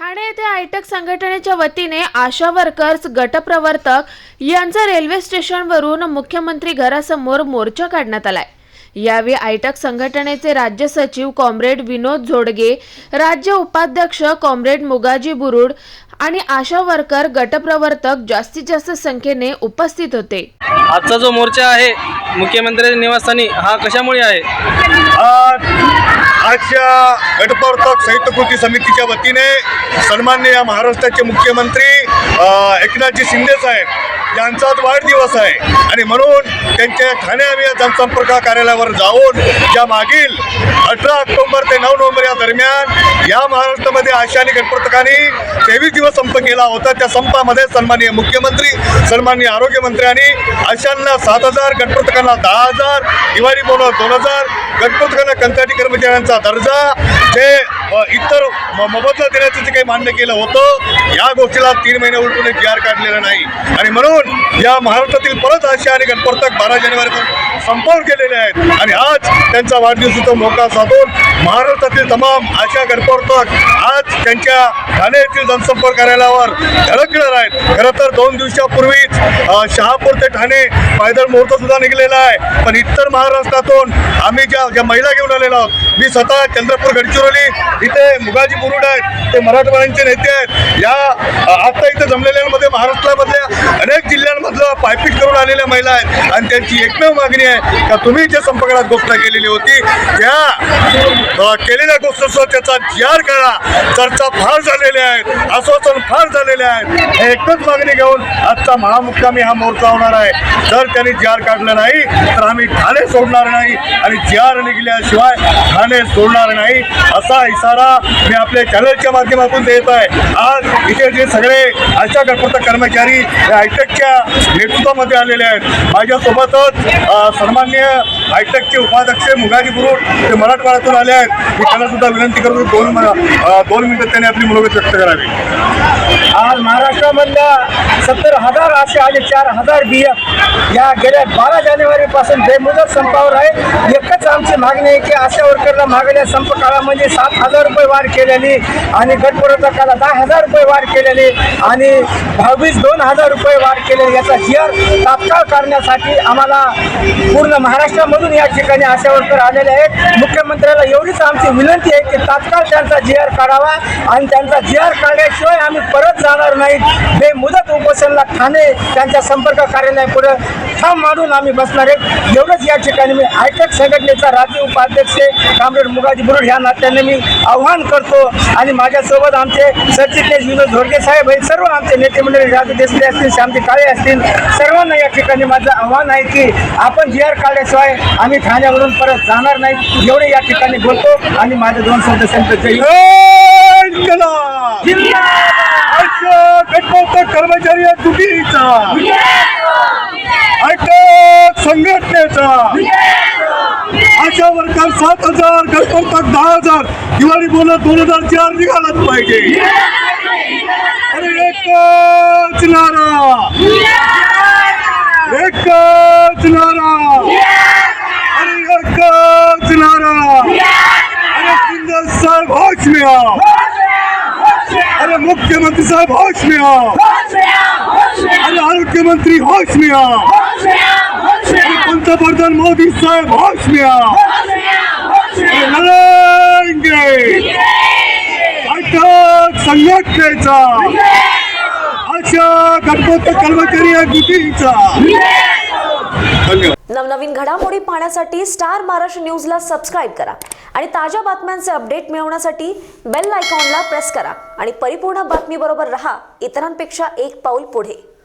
ठाणे येथे आयटक संघटनेच्या वतीने आशा वर्कर्स गटप्रवर्तक यांचा रेल्वे स्टेशनवरून मुख्यमंत्री घरासमोर मोर्चा काढण्यात आलाय. यावेळी आयटक संघटनेचे राज्य सचिव कॉम्रेड विनोद झोडगे राज्य उपाध्यक्ष कॉम्रेड मुगाजी बुरुड आणि आशा वर्कर गटप्रवर्तक जास्तीत जास्त संख्येने उपस्थित होते. आजचा जो मोर्चा आहे मुख्यमंत्र्यांच्या निवासस्थानी हा कशामुळे आहे? आजच्या गटप्रवर्तक संयुक्त कृती समितीच्या वतीने सन्मान्य या महाराष्ट्राचे मुख्यमंत्री एकनाथजी शिंदे साहेब यांचाच वाढदिवस आहे. आणि म्हणून त्यांच्या ठाणे आम्ही या जनसंपर्क कार्यालयावर जाऊन या मागील अठरा ऑक्टोबर ते नऊ नोव्हेंबर या दरम्यान या महाराष्ट्रामध्ये आशा आणि गटप्रवर्तकांनी तेवीस दिवस संप केला होता. त्या संपामध्ये सन्माननीय मुख्यमंत्री सन्माननीय आरोग्यमंत्री आणि आशांना सात हजार गटप्रवर्तकांना दहा हजार दिवाळी बोनस दोन हजार गटप्रवर्तकांना कंत्राटी कर्मचाऱ्यांचा दर्जा ते इतर मोबदला देण्याचं जे काही मान्य केलं होतं या गोष्टीला तीन महिने उलटून एक जी आर काढलेला नाही. आणि म्हणून या महाराष्ट्रातील परत आशा आणि गणपतक बारा जानेवारी संपवून गेलेले आहेत. आणि आज त्यांचा वाढदिवसाचा मोका साधून महाराष्ट्रातील तमाम आशा गणपतक आज त्यांच्या ठाणे येथील जनसंपर्क कार्यालयावर धडकणार आहेत. खरं तर दोन दिवसापूर्वीच शहापूर ते ठाणे पायदळ मुहूर्त सुद्धा निघलेला आहे. पण इतर महाराष्ट्रातून आम्ही ज्या ज्या महिला घेऊन आलेलो आहोत मी स्वतः चंद्रपूर गडचिरोली इथे मुगाजी मुरुड आहेत ते मराठवाड्यांचे नेते आहेत. या अ, आता इथं जमलेल्यांमध्ये महाराष्ट्रामधल्या अनेक जिल्ह्यांमधलं पायपीट करून आलेल्या महिला आहेत आणि त्यांची एकमेव मागणी आहे का तुम्ही जे संपर्कात घोषणा केलेली होती त्या केलेल्या गोष्टीसह त्याचा जी करा. चर्चा फार झालेल्या आहेत आश्वासन फार झालेले आहेत हे एकच मागणी घेऊन आजचा महामुक्कामी हा मोर्चा होणार आहे. जर त्यांनी जी काढला नाही तर आम्ही ठाणे सोडणार नाही आणि जी निघल्याशिवाय ठाणे सोडणार नाही. असा इशारा मी आपल्या चॅनलच्या माध्यमातून देत आहे. आज इथे जे सगळे आशा गटपत कर्मचारी या हायटेकच्या नेतृत्वामध्ये आलेले आहेत. माझ्यासोबतच सन्मान्य हायटेकचे उपाध्यक्ष मुगाजी बुरुड ते मराठवाड्यातून आले आहेत. मी त्यांना सुद्धा विनंती करतो दोन दोन मिनिटं त्यांनी आपली मुलाखत व्यक्त करावी. आज महाराष्ट्रामधल्या सत्तर हजार असे आणि चार हजार बी एफ या गेल्या बारा जानेवारीपासून बेमुदत संपावर आहे. एकच आमची मागणी आहे की अशा वर्करला मागल्या संप काळामध्ये सात हजार रुपये वाढ केलेली आणि गटपुरवठाकाला दहा हजार रुपये वाढ केलेली आणि दहावीस दोन हजार रुपये वाढ केलेली. याचा जी आर तात्काळ करण्यासाठी आम्हाला पूर्ण महाराष्ट्रामधून या ठिकाणी आशा वर्कर आलेले आहेत. मुख्यमंत्र्याला एवढीच आमची विनंती आहे की तात्काळ त्यांचा जी आर काढावा आणि त्यांचा जी आर काढल्याशिवाय आम्ही परत जाणार नाहीत. हे मुदत उपोषणला ठाणे त्यांच्या संपर्क कार्यालयापुढे ठाम मांडून आम्ही बसणार आहेत. एवढंच या ठिकाणी मी आयटक संघटनेचा राज्य उपाध्यक्ष कामरेड मुगाजी बुरुड ह्या नात्याने मी आव्हान करतो. आणि माझ्यासोबत आमचे सरचिटणीस विनोद धोडगे साहेब हे सर्व आमचे नेते मंडळी राजू देसले असतील श्यामजी काळे असतील सर्वांना या ठिकाणी माझं आव्हान आहे की आपण जी आर काढल्याशिवाय आम्ही ठाण्यावरून परत जाणार नाही एवढे या ठिकाणी बोलतो आणि माझ्या दोन शब्द संत जय हिंद. आशा गटप्रवर्तक कर्मचारी या तुटीचा अटक संघटनेचा आशा वर्कर सात हजार गटप्रवर्तक दहा हजार दिवाळी बोलत दोन हजार चार निघालाच पाहिजे. अरे एकच नारा. एकच नारा. अरे एकच नारा. अरे शिंदे साहेब होश में आओ अरे मुख्यमंत्री साहेब होश में आओ अरे आरोग्य मंत्री होश में आओ पंतप्रधान मोदी साहब होश में आओ अरे लढेंगे अटक संघटनेचा अशा गणपती कर्मचारी या गुटीचा धन्यवाद. नवनवीन घडामोडी पाहण्यासाठी स्टार महाराष्ट्र न्यूजला सबस्क्राईब करा आणि ताज्या बातम्यांचे अपडेट मिळवण्यासाठी बेल आयकॉनला प्रेस करा. आणि परिपूर्ण बातमीबरोबर रहा इतरांपेक्षा एक पाऊल पुढे.